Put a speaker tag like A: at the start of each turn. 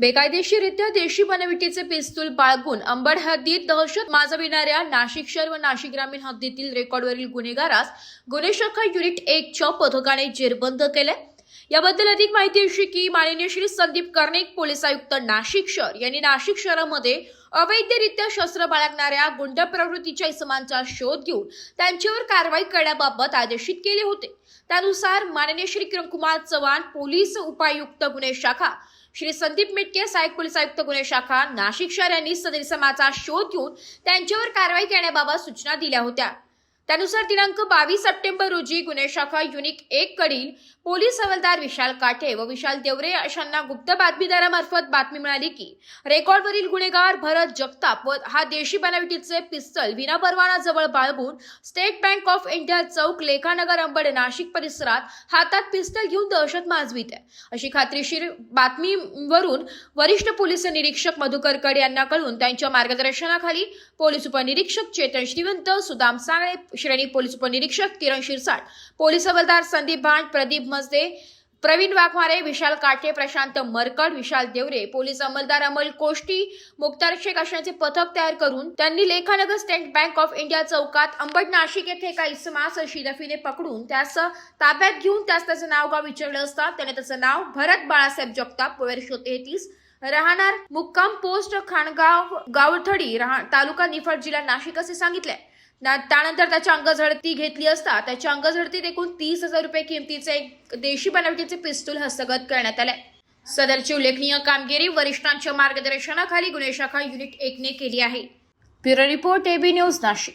A: बेकायदेशीरित्या देशी बनविटीचे पिस्तूल बाळगून अंबड हद्दीत दहशत माजविणाऱ्या नाशिक शहर व नाशिक ग्रामीण हद्दीतील रेकॉर्डवरील गुन्हेगारास गुन्हे शाखा युनिट एकच्या पथकाने जेरबंद केले याबद्दल अधिक माहिती अशी की माननीय श्री संदीप कर्णिक पोलीस आयुक्त नाशिक शहर यांनी नाशिक शहरामध्ये अवैधरित्या शस्त्र बाळगणाऱ्या गुंड प्रवृत्तीच्या इसमांचा शोध घेऊन त्यांच्यावर कारवाई करण्याबाबत आदेशित केले होते. त्यानुसार माननीय श्री किरणकुमार चव्हाण पोलीस उपायुक्त गुन्हे शाखा श्री संदीप मिटके सहाय्यक पोलीस आयुक्त गुन्हे शाखा नाशिक शहर यांनी सदर इसमाचा शोध घेऊन त्यांच्यावर कारवाई करण्याबाबत सूचना दिल्या होत्या. त्यानुसार दिनांक बावीस सप्टेंबर रोजी गुन्हे शाखा युनिक एक कडील पोलीस हवालदार विशाल काठे व विशाल देवरे अशांना गुप्त बातमीदारामार्फत बातमी मिळाली की रेकॉर्डवरील गुन्हेगार भरत जगताप व हा देशी बनावटीचे पिस्तल विनापरवाना जवळ बाळगून स्टेट बँक ऑफ इंडिया चौक लेखानगर अंबड नाशिक परिसरात हातात पिस्तल घेऊन दहशत माजवीत आहे. अशी खात्रीशीर बातमीवरून वरिष्ठ पोलीस निरीक्षक मधुकर कड यांना कळून त्यांच्या मार्गदर्शनाखाली पोलीस उपनिरीक्षक चेतन श्रीवंत सुदाम सांगळे श्रेणी पोलीस उपनिरीक्षक किरण शिरसाट पोलीस हवालदार संदीप भांड प्रदीप मजदे प्रवीण वाघमारे विशाल काठे प्रशांत मरकड विशाल देवरे पोलीस अंमलदार अमल कोष्टी मुक्तार शेख अशांचे पथक तयार करून त्यांनी Lekhanagar State Bank of India चौकात अंबड नाशिक येथे एका इसमास शिरफीने पकडून त्यास ताब्यात घेऊन त्यास त्याचं नाव गाव विचारलं असता त्याने त्याचं नाव भरत बाळासाहेब जगताप वर्ष तेहतीस राहणार मुक्काम पोस्ट खाणगाव गावथडी राहा तालुका निफाड जिल्हा नाशिक असे सांगितले त्यानंतर त्याच्या अंगझडती घेतली असता त्याच्या अंगझडतीत एकूण तीस हजार रुपये किमतीचे एक देशी बनावटीचे पिस्तूल हस्तगत करण्यात आले. सदरची उल्लेखनीय कामगिरी वरिष्ठांच्या मार्गदर्शनाखाली गुन्हे शाखा युनिट एकने केली आहे. Bureau report AB News Nashik.